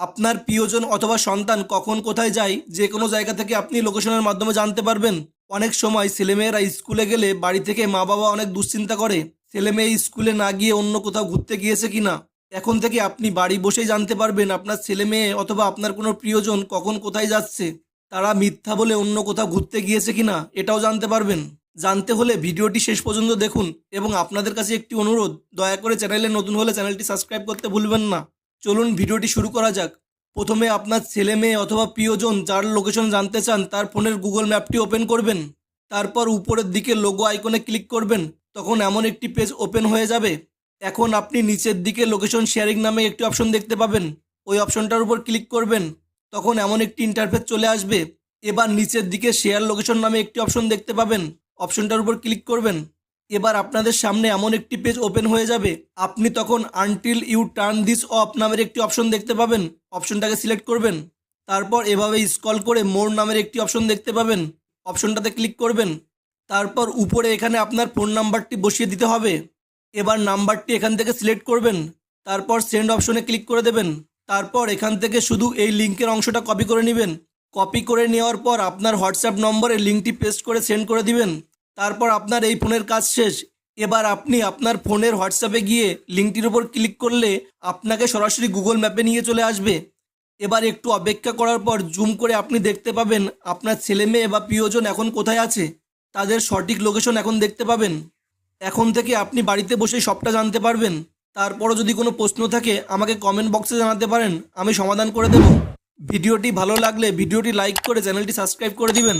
আপনার প্রিয়জন অথবা সন্তান কখন কোথায় যায়, যে কোনো জায়গা থেকে আপনি লোকেশনের মাধ্যমে জানতে পারবেন। অনেক সময় ছেলেমেয়েরা স্কুলে গেলে বাড়ি থেকে মা বাবা অনেক দুশ্চিন্তা করে, ছেলেমেয়ে স্কুলে না গিয়ে অন্য কোথাও ঘুরতে গিয়েছে কিনা? এখন থেকে আপনি বাড়ি বসেই জানতে পারবেন আপনার ছেলে মেয়ে অথবা আপনার কোনো প্রিয়জন কখন কোথায় যাচ্ছে, তারা মিথ্যা বলে অন্য কোথাও ঘুরতে গিয়েছে কিনা, এটাও জানতে পারবেন। জানতে হলে ভিডিওটি শেষ পর্যন্ত দেখুন এবং আপনাদের কাছে একটি অনুরোধ, দয়া করে চ্যানেলে নতুন হলে চ্যানেলটি সাবস্ক্রাইব করতে ভুলবেন না। চলুন ভিডিওটি শুরু করা যাক। প্রথমে আপনার ছেলে মেয়ে অথবা প্রিয়জন যার লোকেশন জানতে চান, তার ফোনের গুগল ম্যাপটি ওপেন করবেন। তারপর উপরের দিকে লোগো আইকনে ক্লিক করবেন। তখন এমন একটি পেজ ওপেন হয়ে যাবে। এখন আপনি নিচের দিকে লোকেশন শেয়ারিং নামে একটি অপশন দেখতে পাবেন। ওই অপশনটার উপর ক্লিক করবেন। তখন এমন একটি ইন্টারফেস চলে আসবে। এবার নিচের দিকে শেয়ার লোকেশন নামে একটি অপশন দেখতে পাবেন। অপশনটার উপর ক্লিক করবেন। এবার আপনাদের সামনে এমন একটি পেজ ওপেন হয়ে যাবে। আপনি তখন until you turn this off নামের একটি অপশন দেখতে পাবেন। অপশনটাকে সিলেক্ট করবেন। তারপর এভাবে স্ক্রল করে মোর নামের একটি অপশন দেখতে পাবেন। অপশনটাতে ক্লিক করবেন। তারপর উপরে এখানে আপনার ফোন নাম্বারটি বসিয়ে দিতে হবে। এবার নাম্বারটি এখান থেকে সিলেক্ট করবেন। তারপর সেন্ড অপশনে ক্লিক করে দেবেন। তারপর এখান থেকে শুধু এই লিঙ্কের অংশটা কপি করে নেবেন। কপি করে নেওয়ার পর আপনার হোয়াটসঅ্যাপ নম্বরে লিঙ্কটি পেস্ট করে সেন্ড করে দিবেন। তারপর আপনার এই ফোনের কাজ শেষ। এবার আপনি আপনার ফোনের হোয়াটসঅ্যাপে গিয়ে লিঙ্কটির উপর ক্লিক করলে আপনাকে সরাসরি গুগল ম্যাপে নিয়ে চলে আসবে। এবার একটু অপেক্ষা করার পর জুম করে আপনি দেখতে পাবেন আপনার ছেলে মেয়ে বা প্রিয়জন এখন কোথায় আছে। তাদের সঠিক লোকেশন এখন দেখতে পাবেন। এখন থেকে আপনি বাড়িতে বসেই সবটা জানতে পারবেন। তারপরও যদি কোনো প্রশ্ন থাকে, আমাকে কমেন্ট বক্সে জানাতে পারেন। আমি সমাধান করে দেব। ভিডিওটি ভালো লাগলে ভিডিওটি লাইক করে চ্যানেলটি সাবস্ক্রাইব করে দিবেন।